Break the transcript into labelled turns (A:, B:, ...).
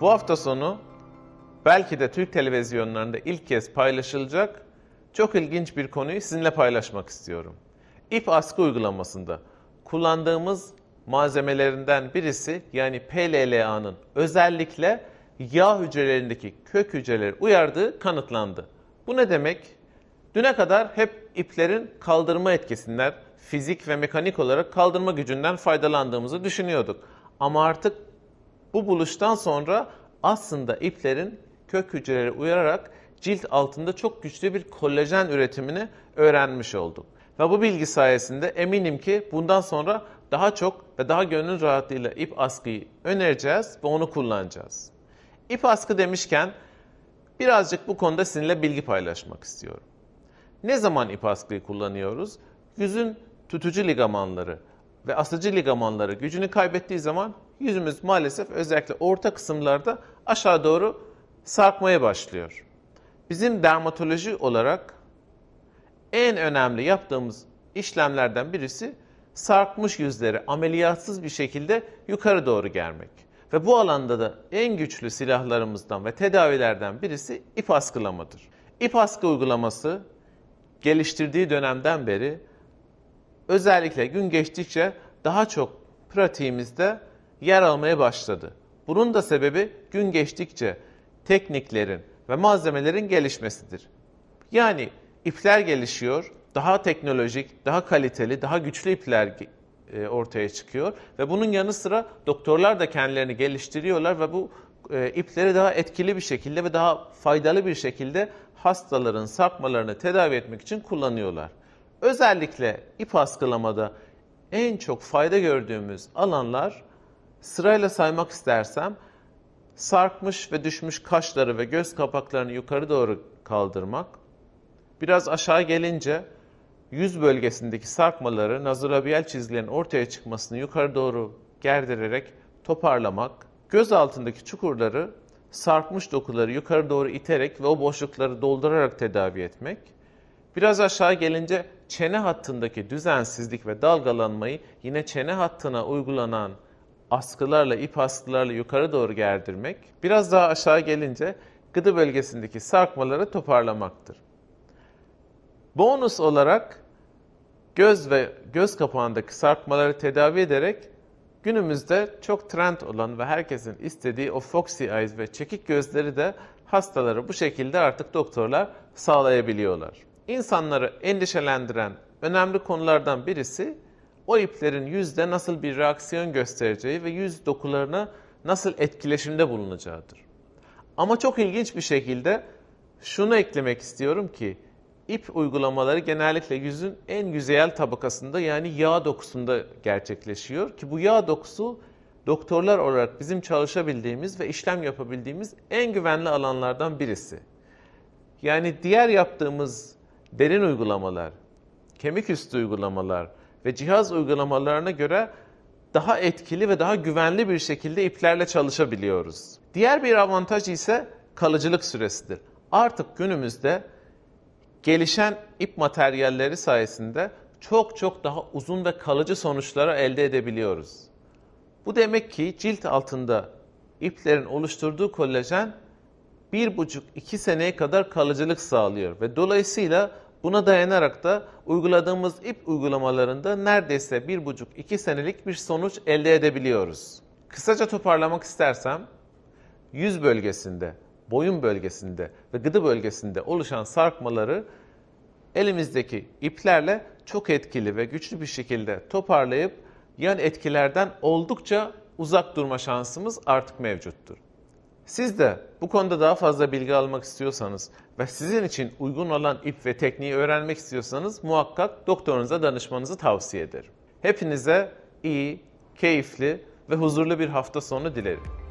A: Bu hafta sonu belki de Türk televizyonlarında ilk kez paylaşılacak çok ilginç bir konuyu sizinle paylaşmak istiyorum. İp askı uygulamasında kullandığımız malzemelerinden birisi yani PLLA'nın özellikle yağ hücrelerindeki kök hücreleri uyardığı kanıtlandı. Bu ne demek? Düne kadar hep iplerin kaldırma etkisinden, fizik ve mekanik olarak kaldırma gücünden faydalandığımızı düşünüyorduk. Ama artık bu buluştan sonra aslında iplerin kök hücreleri uyararak cilt altında çok güçlü bir kolajen üretimini öğrenmiş olduk. Ve bu bilgi sayesinde eminim ki bundan sonra daha çok ve daha gönül rahatlığıyla ip askıyı önereceğiz ve onu kullanacağız. İp askı demişken birazcık bu konuda sizinle bilgi paylaşmak istiyorum. Ne zaman ip askıyı kullanıyoruz? Yüzün tutucu ligamanları ve asıcı ligamanları gücünü kaybettiği zaman yüzümüz maalesef özellikle orta kısımlarda aşağı doğru sarkmaya başlıyor. Bizim dermatoloji olarak en önemli yaptığımız işlemlerden birisi sarkmış yüzleri ameliyatsız bir şekilde yukarı doğru germek. Ve bu alanda da en güçlü silahlarımızdan ve tedavilerden birisi ip askılamadır. İp askı uygulaması geliştirdiği dönemden beri özellikle gün geçtikçe daha çok pratiğimizde yer almaya başladı. Bunun da sebebi gün geçtikçe tekniklerin ve malzemelerin gelişmesidir. Yani ipler gelişiyor, daha teknolojik, daha kaliteli, daha güçlü ipler e, ortaya çıkıyor ve bunun yanı sıra doktorlar da kendilerini geliştiriyorlar ve bu e, ipleri daha etkili bir şekilde ve daha faydalı bir şekilde hastaların sarkmalarını tedavi etmek için kullanıyorlar. Özellikle ip askılamada en çok fayda gördüğümüz alanlar sırayla saymak istersem sarkmış ve düşmüş kaşları ve göz kapaklarını yukarı doğru kaldırmak, biraz aşağı gelince yüz bölgesindeki sarkmaları nazolabiyal çizgilerin ortaya çıkmasını yukarı doğru gerdirerek toparlamak, göz altındaki çukurları sarkmış dokuları yukarı doğru iterek ve o boşlukları doldurarak tedavi etmek, biraz aşağı gelince çene hattındaki düzensizlik ve dalgalanmayı yine çene hattına uygulanan askılarla, ip askılarla yukarı doğru gerdirmek, biraz daha aşağı gelince gıdı bölgesindeki sarkmaları toparlamaktır. Bonus olarak göz ve göz kapağındaki sarkmaları tedavi ederek günümüzde çok trend olan ve herkesin istediği o foxy eyes ve çekik gözleri de hastaları bu şekilde artık doktorlar sağlayabiliyorlar. İnsanları endişelendiren önemli konulardan birisi o iplerin yüzde nasıl bir reaksiyon göstereceği ve yüz dokularına nasıl etkileşimde bulunacağıdır. Ama çok ilginç bir şekilde şunu eklemek istiyorum ki ip uygulamaları genellikle yüzün en yüzeyel tabakasında yani yağ dokusunda gerçekleşiyor ki bu yağ dokusu doktorlar olarak bizim çalışabildiğimiz ve işlem yapabildiğimiz en güvenli alanlardan birisi. Yani diğer yaptığımız derin uygulamalar, kemik üstü uygulamalar ve cihaz uygulamalarına göre daha etkili ve daha güvenli bir şekilde iplerle çalışabiliyoruz. Diğer bir avantaj ise kalıcılık süresidir. Artık günümüzde gelişen ip materyalleri sayesinde çok çok daha uzun ve kalıcı sonuçları elde edebiliyoruz. Bu demek ki cilt altında iplerin oluşturduğu kolajen 1,5-2 seneye kadar kalıcılık sağlıyor ve dolayısıyla buna dayanarak da uyguladığımız ip uygulamalarında neredeyse 1,5-2 senelik bir sonuç elde edebiliyoruz. Kısaca toparlamak istersem yüz bölgesinde boyun bölgesinde ve gıdı bölgesinde oluşan sarkmaları elimizdeki iplerle çok etkili ve güçlü bir şekilde toparlayıp yan etkilerden oldukça uzak durma şansımız artık mevcuttur. Siz de bu konuda daha fazla bilgi almak istiyorsanız ve sizin için uygun olan ip ve tekniği öğrenmek istiyorsanız muhakkak doktorunuza danışmanızı tavsiye ederim. Hepinize iyi, keyifli ve huzurlu bir hafta sonu dilerim.